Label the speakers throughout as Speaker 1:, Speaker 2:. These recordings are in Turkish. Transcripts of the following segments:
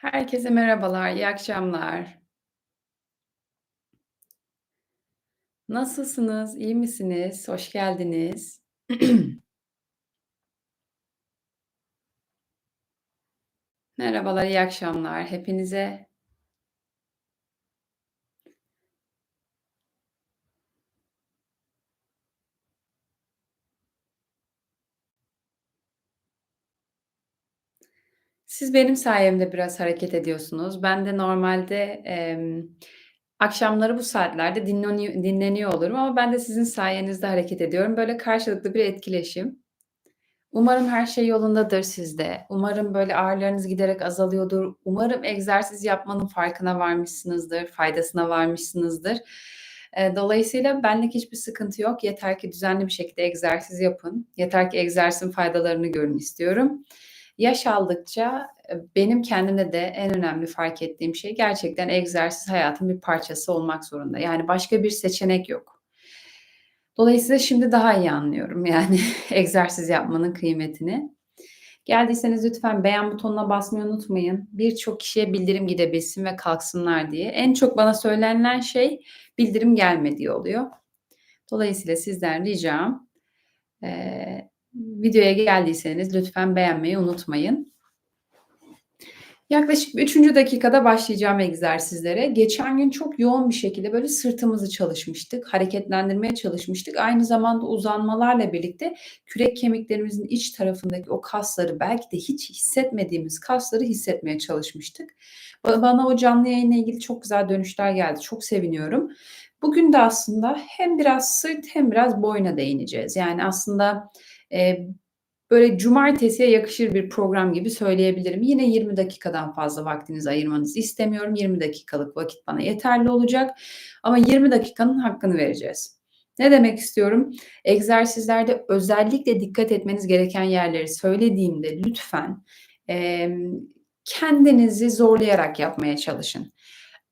Speaker 1: Herkese merhabalar, iyi akşamlar. Nasılsınız, iyi misiniz? Hoş geldiniz. Merhabalar, iyi akşamlar hepinize. Siz benim sayemde biraz hareket ediyorsunuz. Ben de normalde, emm, akşamları bu saatlerde dinleniyo dinleniyor olurum ama ben de sizin sayenizde hareket ediyorum. Böyle karşılıklı bir etkileşim. Umarım her şey yolundadır sizde. Umarım böyle ağrılarınız giderek azalıyordur. Umarım egzersiz yapmanın farkına varmışsınızdır, faydasına varmışsınızdır. Dolayısıyla benlik hiçbir sıkıntı yok. Yeter ki düzenli bir şekilde egzersiz yapın. Yeter ki egzersizin faydalarını görün istiyorum. Yaş aldıkça, eee, benim kendimde de en önemli fark ettiğim şey gerçekten egzersiz hayatın bir parçası olmak zorunda. Yani başka bir seçenek yok. Dolayısıyla şimdi daha iyi anlıyorum yani egzersiz yapmanın kıymetini. Geldiyseniz lütfen beğen butonuna basmayı unutmayın. Birçok kişiye bildirim gidebilsin ve kalksınlar diye. En çok bana söylenilen şey bildirim gelmediği oluyor. Dolayısıyla sizden ricam, eee, videoya geldiyseniz lütfen beğenmeyi unutmayın. Yaklaşık 3. dakikada başlayacağım egzersizlere. Geçen gün çok yoğun bir şekilde böyle sırtımızı çalışmıştık, hareketlendirmeye çalışmıştık. Aynı zamanda uzanmalarla birlikte kürek kemiklerimizin iç tarafındaki o kasları, belki de hiç hissetmediğimiz kasları hissetmeye çalışmıştık. Ba bana o canlı yayınla ilgili çok güzel dönüşler geldi. Çok seviniyorum. Bugün de aslında hem biraz sırt hem biraz boyna değineceğiz. Yani aslında, eee, böyle cumartesiye yakışır bir program gibi söyleyebilirim. Yine 20 dakikadan fazla vaktinizi ayırmanızı istemiyorum. 20 dakikalık vakit bana yeterli olacak ama 20 dakikanın hakkını vereceğiz. Ne demek istiyorum? Egzersizlerde özellikle dikkat etmeniz gereken yerleri söylediğimde lütfen, emm, kendinizi zorlayarak yapmaya çalışın.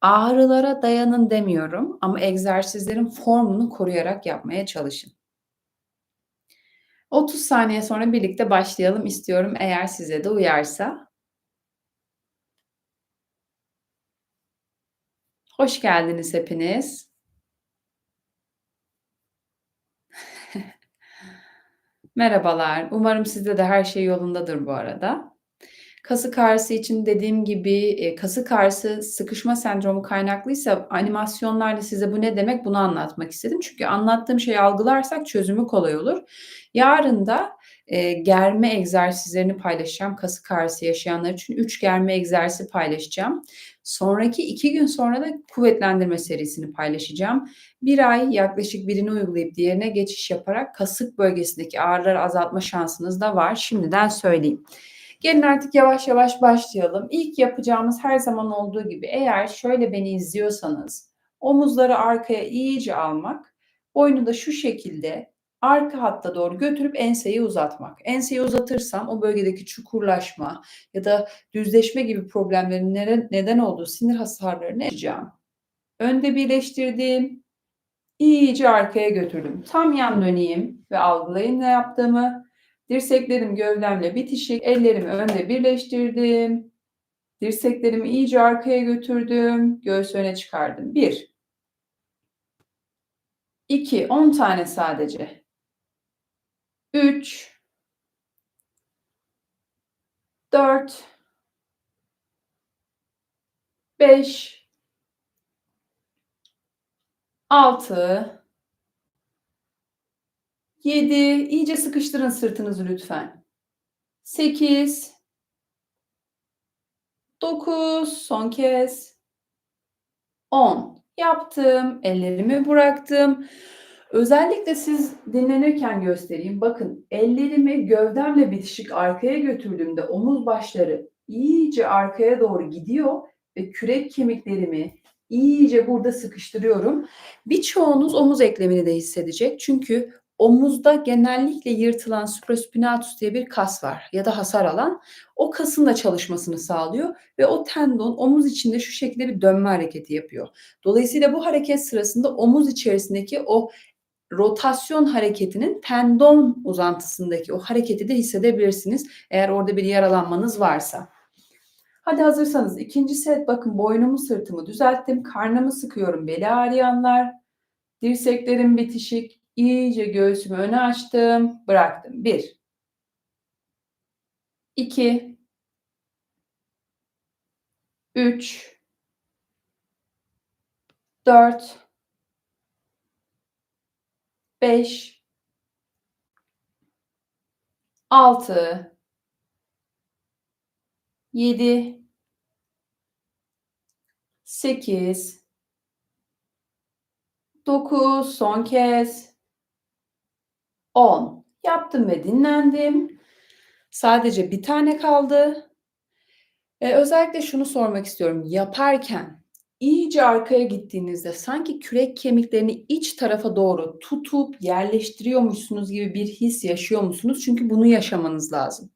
Speaker 1: Ağrılara dayanın demiyorum ama egzersizlerin formunu koruyarak yapmaya çalışın. 30 saniye sonra birlikte başlayalım istiyorum eğer size de uyarsa. Hoş geldiniz hepiniz. Merhabalar, umarım sizde de her şey yolundadır bu arada. Kasık ağrısı için dediğim gibi, eee, kasık ağrısı sıkışma sendromu kaynaklıysa animasyonlarla size bu ne demek bunu anlatmak istedim. Çünkü anlattığım şeyi algılarsak çözümü kolay olur. Yarın da, eee, germe egzersizlerini paylaşacağım kasık ağrısı yaşayanlar için. 3 germe egzersizi paylaşacağım. Sonraki 2 gün sonra da kuvvetlendirme serisini paylaşacağım. 1 ay yaklaşık birini uygulayıp diğerine geçiş yaparak kasık bölgesindeki ağrıları azaltma şansınız da var. Şimdiden söyleyeyim. Gelin artık yavaş yavaş başlayalım. İlk yapacağımız her zaman olduğu gibi eğer şöyle beni izliyorsanız omuzları arkaya iyice almak, boynu da şu şekilde arka hatta doğru götürüp enseyi uzatmak. Enseyi uzatırsam o bölgedeki çukurlaşma ya da düzleşme gibi problemlerin neden olduğu sinir hasarlarını yaşayacağım. Önde birleştirdim, iyice arkaya götürdüm. Tam yan döneyim ve algılayın ne yaptığımı. Dirseklerim gövdemle bitişik, ellerimi önde birleştirdim. Dirseklerimi iyice arkaya götürdüm, göğüs öne çıkardım. 1 2, 10 tane sadece. 3 4 5 6 7 iyice sıkıştırın sırtınızı lütfen. 8 9 son kez 10 yaptım. Ellerimi bıraktım. Özellikle siz dinlenirken göstereyim. Bakın ellerimi gövdemle bitişik arkaya götürdüğümde omuz başları iyice arkaya doğru gidiyor ve kürek kemiklerimi iyice burada sıkıştırıyorum. Birçoğunuz omuz eklemini de hissedecek. Çünkü omuzda genellikle yırtılan supraspinatus diye bir kas var ya da hasar alan. O kasın da çalışmasını sağlıyor ve o tendon omuz içinde şu şekilde bir dönme hareketi yapıyor. Dolayısıyla bu hareket sırasında omuz içerisindeki o rotasyon hareketinin tendon uzantısındaki o hareketi de hissedebilirsiniz eğer orada bir yaralanmanız varsa. Hadi hazırsanız ikinci set bakın boynumu sırtımı düzelttim. Karnımı sıkıyorum beli ağrıyanlar. Dirseklerim bitişik. İyice göğsümü öne açtım. Bıraktım. Bir. iki, Üç. Dört. Beş. Altı. Yedi. Sekiz. Dokuz. Son kez. On. Yaptım ve dinlendim. Sadece bir tane kaldı. Eee, özellikle şunu sormak istiyorum. Yaparken iyice arkaya gittiğinizde sanki kürek kemiklerini iç tarafa doğru tutup yerleştiriyormuşsunuz gibi bir his yaşıyor musunuz? Çünkü bunu yaşamanız lazım.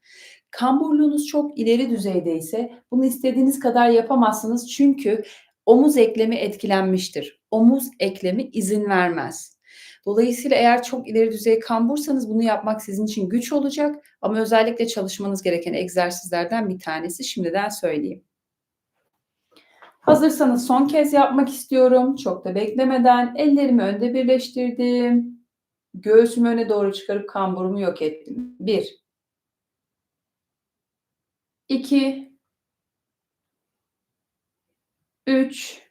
Speaker 1: Kamburluğunuz çok ileri düzeydeyse bunu istediğiniz kadar yapamazsınız çünkü omuz eklemi etkilenmiştir. Omuz eklemi izin vermez. Dolayısıyla eğer çok ileri düzey kambursanız bunu yapmak sizin için güç olacak ama özellikle çalışmanız gereken egzersizlerden bir tanesi şimdiden söyleyeyim. Hazırsanız son kez yapmak istiyorum. Çok da beklemeden ellerimi önde birleştirdim. Göğsümü öne doğru çıkarıp kamburumu yok ettim. 1 2 3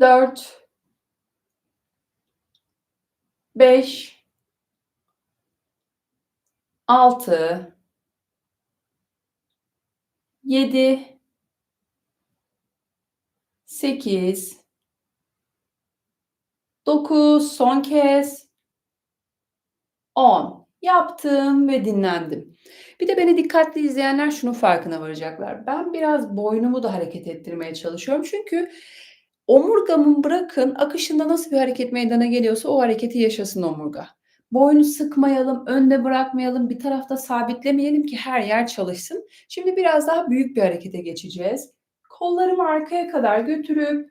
Speaker 1: 4 5 6 7 8 9 son kez. 10 yaptım ve dinlendim. Bir de beni dikkatli izleyenler şunun farkına varacaklar. Ben biraz boynumu da hareket ettirmeye çalışıyorum. Çünkü omurgamın bırakın akışında nasıl bir hareket meydana geliyorsa o hareketi yaşasın omurga. Boynu sıkmayalım, önde bırakmayalım, bir tarafta sabitlemeyelim ki her yer çalışsın. Şimdi biraz daha büyük bir harekete geçeceğiz. Kollarımı arkaya kadar götürüp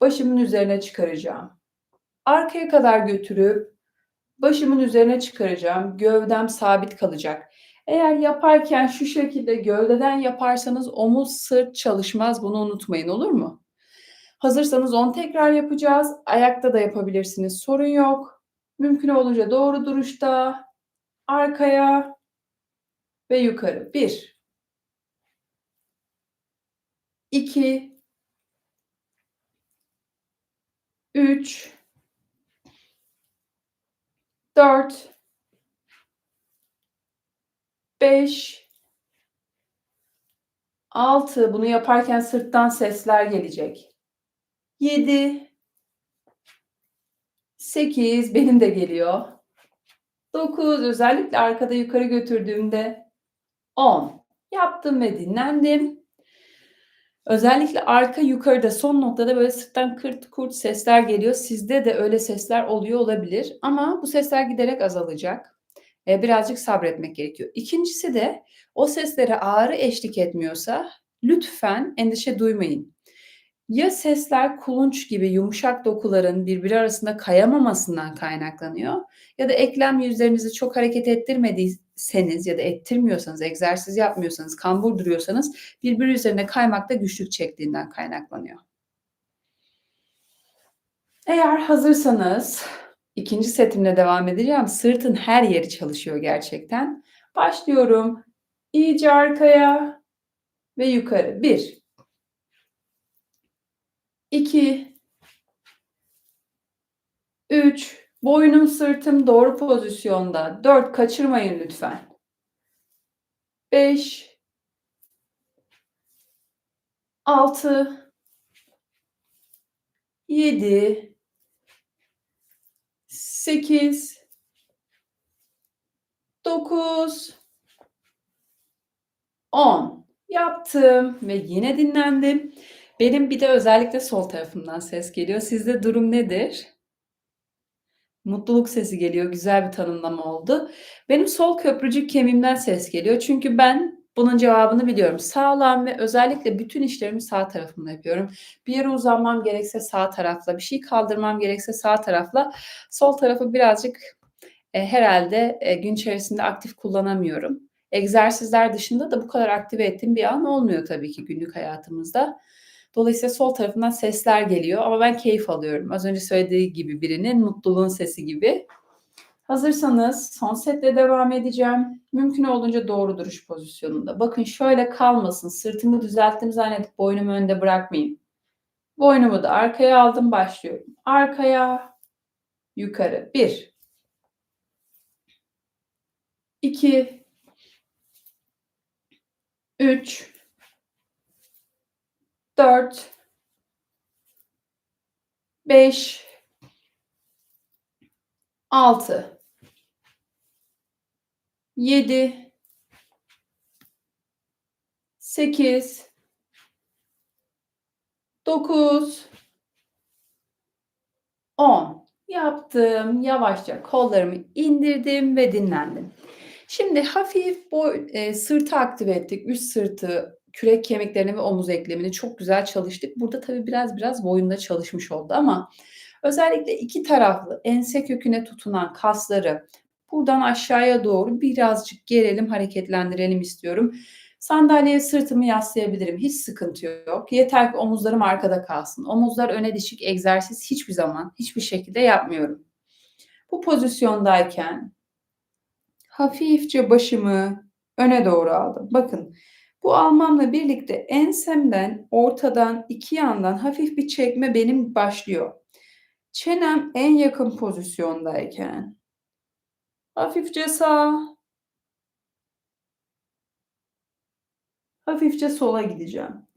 Speaker 1: başımın üzerine çıkaracağım. Arkaya kadar götürüp başımın üzerine çıkaracağım. Gövdem sabit kalacak. Eğer yaparken şu şekilde gövdeden yaparsanız omuz sırt çalışmaz. Bunu unutmayın olur mu? Hazırsanız 10 tekrar yapacağız. Ayakta da yapabilirsiniz. Sorun yok. Mümkün olunca doğru duruşta, arkaya ve yukarı. 1 2 3 4 5 6 bunu yaparken sırttan sesler gelecek. 7 8 benim de geliyor. 9 özellikle arkada yukarı götürdüğümde 10 yaptım ve dinlendim. Özellikle arka yukarıda son noktada böyle sırttan kırt kurt sesler geliyor. Sizde de öyle sesler oluyor olabilir ama bu sesler giderek azalacak. Eee, birazcık sabretmek gerekiyor. İkincisi de o seslere ağrı eşlik etmiyorsa lütfen endişe duymayın. Ya sesler kulunç gibi yumuşak dokuların birbiri arasında kayamamasından kaynaklanıyor ya da eklem yüzlerinizi çok hareket ettirmediyseniz ya da ettirmiyorsanız, egzersiz yapmıyorsanız, kambur duruyorsanız birbiri üzerine kaymakta güçlük çektiğinden kaynaklanıyor. Eğer hazırsanız ikinci setimle devam edeceğim. Sırtın her yeri çalışıyor gerçekten. Başlıyorum. İyice arkaya ve yukarı. 1 2 3 boynum sırtım doğru pozisyonda. 4 kaçırmayın lütfen. 5 6 7 8 9 10 yaptım ve yine dinlendim. Benim bir de özellikle sol tarafımdan ses geliyor. Sizde durum nedir? Mutluluk sesi geliyor. Güzel bir tanımlama oldu. Benim sol köprücük kemiğimden ses geliyor. Çünkü ben bunun cevabını biliyorum. Sağlam ve özellikle bütün işlerimi sağ tarafımla yapıyorum. Bir yere uzanmam gerekse sağ tarafla, bir şey kaldırmam gerekse sağ tarafla. Sol tarafı birazcık e, herhalde e, gün içerisinde aktif kullanamıyorum. egzersizler dışında da bu kadar aktive ettiğim bir an olmuyor tabii ki günlük hayatımızda. Dolayısıyla sol tarafından sesler geliyor ama ben keyif alıyorum. Az önce söylediği gibi birinin mutluluğun sesi gibi. Hazırsanız son setle devam edeceğim. Mümkün olduğunca doğru duruş pozisyonunda. Bakın şöyle kalmasın. Sırtımı düzelttim zannedip boynumu önde bırakmayayım. Boynumu da arkaya aldım başlıyorum. Arkaya, yukarı. Bir. İki. Üç. Dört. Beş. Altı. Yedi. Sekiz. Dokuz. On. Yaptım. Yavaşça kollarımı indirdim ve dinlendim. Şimdi hafif boy eee, sırtı aktive ettik. Üst sırtı, kürek kemiklerini ve omuz eklemini çok güzel çalıştık. Burada tabii biraz biraz boyunda çalışmış oldu ama özellikle iki taraflı ense köküne tutunan kasları buradan aşağıya doğru birazcık gerelim, hareketlendirelim istiyorum. Sandalyeye sırtımı yaslayabilirim. Hiç sıkıntı yok. Yeter ki omuzlarım arkada kalsın. Omuzlar öne dişik egzersiz hiçbir zaman, hiçbir şekilde yapmıyorum. Bu pozisyondayken hafifçe başımı öne doğru aldım. Bakın bu almamla birlikte ensemden, ortadan, iki yandan hafif bir çekme benim başlıyor. Çenem en yakın pozisyondayken hafifçe sağa, hafifçe sola gideceğim.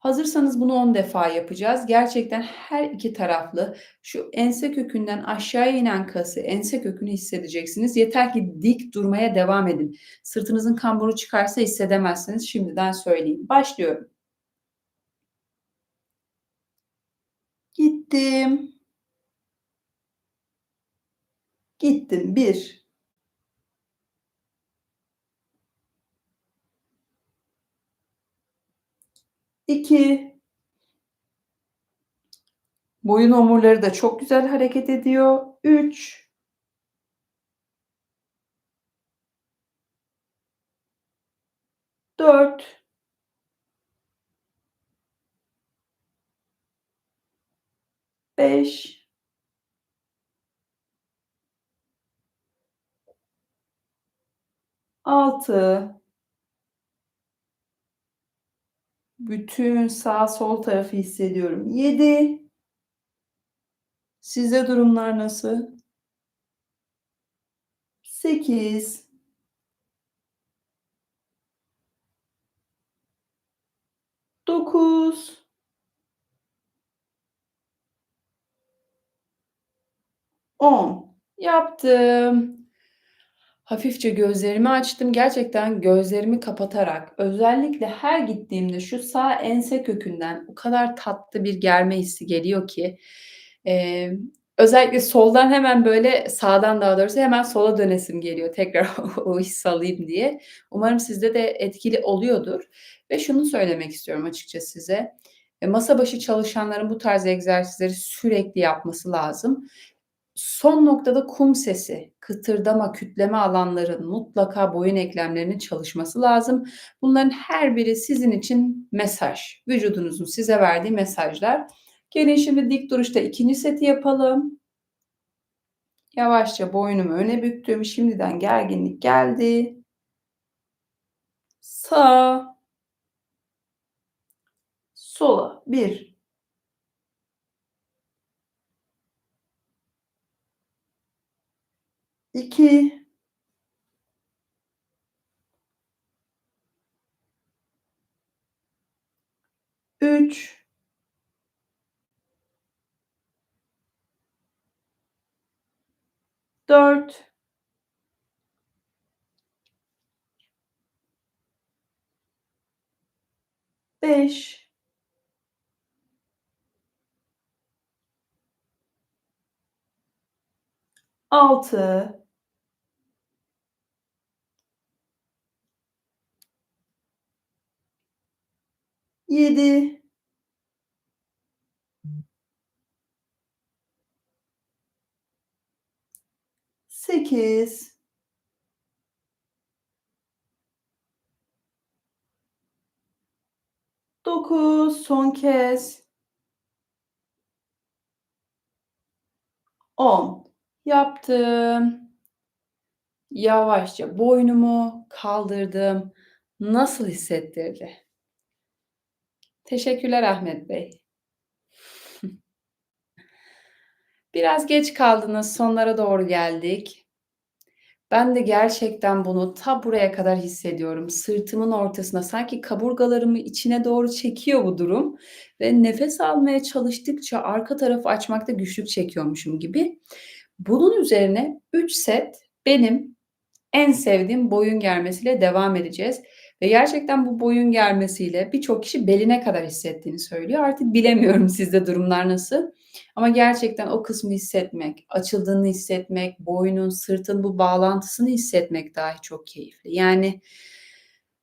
Speaker 1: Hazırsanız bunu 10 defa yapacağız. Gerçekten her iki taraflı şu ense kökünden aşağıya inen kası, ense kökünü hissedeceksiniz. Yeter ki dik durmaya devam edin. Sırtınızın kamburu çıkarsa hissedemezsiniz. Şimdiden söyleyeyim. Başlıyorum. Gittim. Gittim. Bir. İki. Boyun omurları da çok güzel hareket ediyor. Üç. Dört. Beş. Altı. Bütün sağ sol tarafı hissediyorum. Yedi. Sizde durumlar nasıl? Sekiz. Dokuz. On. Yaptım. Hafifçe gözlerimi açtım. Gerçekten gözlerimi kapatarak özellikle her gittiğimde şu sağ ense kökünden o kadar tatlı bir germe hissi geliyor ki, eee, özellikle soldan hemen böyle sağdan daha doğrusu hemen sola dönesim geliyor tekrar o hissi alayım diye. Umarım sizde de etkili oluyordur ve şunu söylemek istiyorum açıkçası size. Eee, masa başı çalışanların bu tarz egzersizleri sürekli yapması lazım. Son noktada kum sesi, kıtırdama, kütleme alanların mutlaka boyun eklemlerinin çalışması lazım. Bunların her biri sizin için mesaj. Vücudunuzun size verdiği mesajlar. Gelin şimdi dik duruşta ikinci seti yapalım. Yavaşça boynumu öne büktüm. Şimdiden gerginlik geldi. Sağa. Sola. Bir. İki. Üç. Dört. Beş. Altı. 7 8 9 son kez 10 yaptım. Yavaşça boynumu kaldırdım. Nasıl hissettirdi? Teşekkürler Ahmet Bey. Biraz geç kaldınız, sonlara doğru geldik. Ben de gerçekten bunu ta buraya kadar hissediyorum. Sırtımın ortasına sanki kaburgalarımı içine doğru çekiyor bu durum ve nefes almaya çalıştıkça arka tarafı açmakta güçlük çekiyormuşum gibi. Bunun üzerine 3 set benim en sevdiğim boyun germesiyle devam edeceğiz. Ve gerçekten bu boyun germesiyle birçok kişi beline kadar hissettiğini söylüyor. Artık bilemiyorum sizde durumlar nasıl. Ama gerçekten o kısmı hissetmek, açıldığını hissetmek, boynun, sırtın bu bağlantısını hissetmek dahi çok keyifli. Yani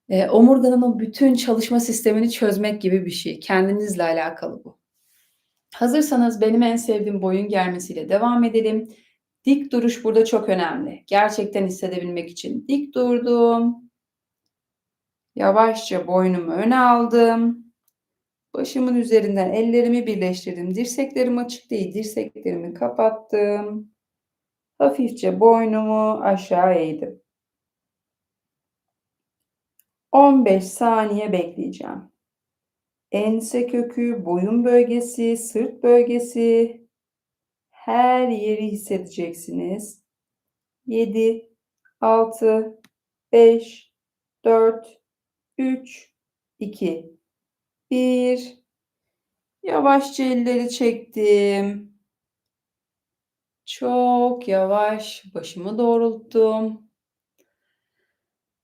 Speaker 1: e, omurganın o bütün çalışma sistemini çözmek gibi bir şey. Kendinizle alakalı bu. Hazırsanız benim en sevdiğim boyun germesiyle devam edelim. Dik duruş burada çok önemli. Gerçekten hissedebilmek için dik durdum. Yavaşça boynumu öne aldım. Başımın üzerinden ellerimi birleştirdim. Dirseklerim açık değil. Dirseklerimi kapattım. Hafifçe boynumu aşağı eğdim. 15 saniye bekleyeceğim. Ense kökü, boyun bölgesi, sırt bölgesi her yeri hissedeceksiniz. 7 6 5 4 3 2 1 Yavaşça elleri çektim. Çok yavaş başımı doğrulttum.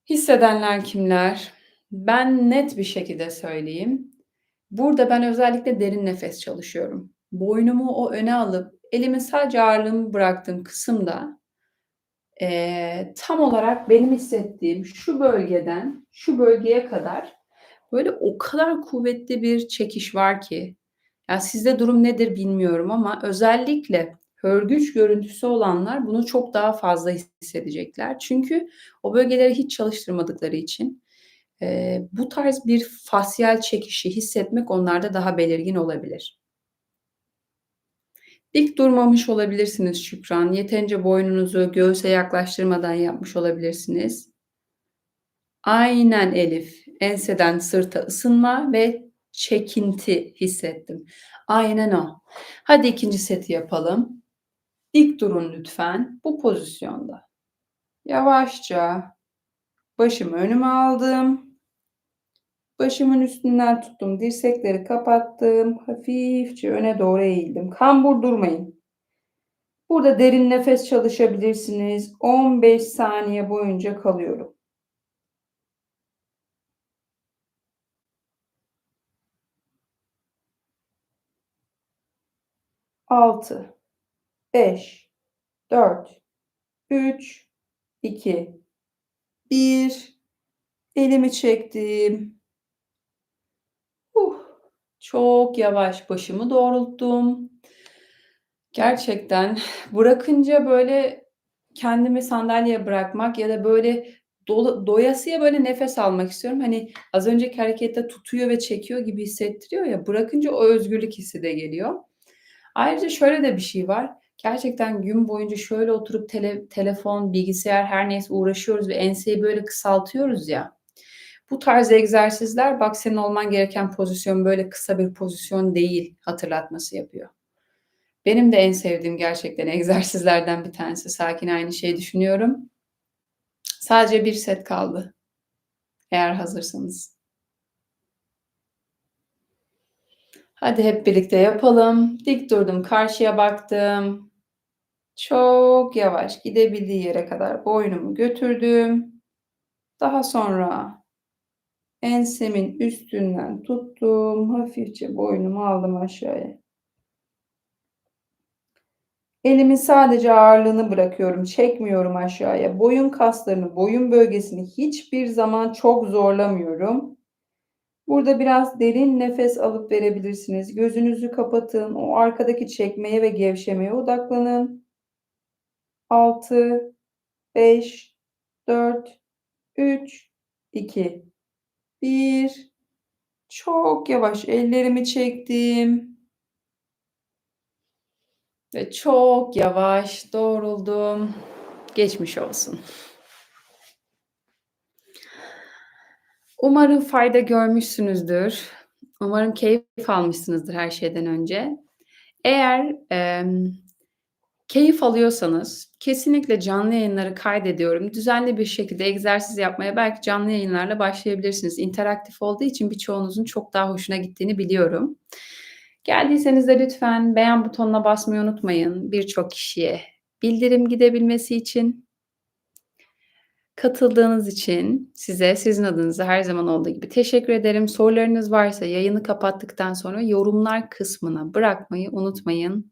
Speaker 1: Hissedenler kimler? Ben net bir şekilde söyleyeyim. Burada ben özellikle derin nefes çalışıyorum. Boynumu o öne alıp elimi sadece ağırlığımı bıraktığım kısımda eee, tam olarak benim hissettiğim şu bölgeden şu bölgeye kadar böyle o kadar kuvvetli bir çekiş var ki. Ya sizde durum nedir bilmiyorum ama özellikle hörgüç görüntüsü olanlar bunu çok daha fazla hissedecekler. Çünkü o bölgeleri hiç çalıştırmadıkları için eee, bu tarz bir fasyal çekişi hissetmek onlarda daha belirgin olabilir. Dik durmamış olabilirsiniz Şükran. Yeterince boynunuzu göğüse yaklaştırmadan yapmış olabilirsiniz. Aynen Elif. Enseden sırta ısınma ve çekinti hissettim. Aynen o. Hadi ikinci seti yapalım. Dik durun lütfen bu pozisyonda. Yavaşça başımı önüme aldım. Başımın üstünden tuttum. Dirsekleri kapattım. Hafifçe öne doğru eğildim. Kambur durmayın. Burada derin nefes çalışabilirsiniz. 15 saniye boyunca kalıyorum. Altı, beş, dört, üç, iki, bir. Elimi çektim. Çok yavaş başımı doğrulttum. Gerçekten bırakınca böyle kendimi sandalyeye bırakmak ya da böyle dolu doyasıya böyle nefes almak istiyorum. Hani az önceki harekette tutuyor ve çekiyor gibi hissettiriyor ya, bırakınca o özgürlük hissi de geliyor. Ayrıca şöyle de bir şey var. Gerçekten gün boyunca şöyle oturup tele telefon, bilgisayar her neyse uğraşıyoruz ve enseyi böyle kısaltıyoruz ya. Bu tarz egzersizler bak senin olman gereken pozisyon böyle kısa bir pozisyon değil hatırlatması yapıyor. Benim de en sevdiğim gerçekten egzersizlerden bir tanesi. Sakin aynı şeyi düşünüyorum. Sadece bir set kaldı. Eğer hazırsanız. Hadi hep birlikte yapalım. Dik durdum, karşıya baktım. Çok yavaş gidebildiği yere kadar boynumu götürdüm. Daha sonra ensemin üstünden tuttum. Hafifçe boynumu aldım aşağıya. Elimin sadece ağırlığını bırakıyorum. Çekmiyorum aşağıya. Boyun kaslarını, boyun bölgesini hiçbir zaman çok zorlamıyorum. Burada biraz derin nefes alıp verebilirsiniz. Gözünüzü kapatın. O arkadaki çekmeye ve gevşemeye odaklanın. 6 5 4 3 2 1 Çok yavaş ellerimi çektim. Ve çok yavaş doğruldum. Geçmiş olsun. Umarım fayda görmüşsünüzdür. Umarım keyif almışsınızdır her şeyden önce. Eğer, emm, keyif alıyorsanız kesinlikle canlı yayınları kaydediyorum. Düzenli bir şekilde egzersiz yapmaya belki canlı yayınlarla başlayabilirsiniz. İnteraktif olduğu için birçoğunuzun çok daha hoşuna gittiğini biliyorum. Geldiyseniz de lütfen beğen butonuna basmayı unutmayın birçok kişiye bildirim gidebilmesi için. Katıldığınız için size sizin adınıza her zaman olduğu gibi teşekkür ederim. Sorularınız varsa yayını kapattıktan sonra yorumlar kısmına bırakmayı unutmayın.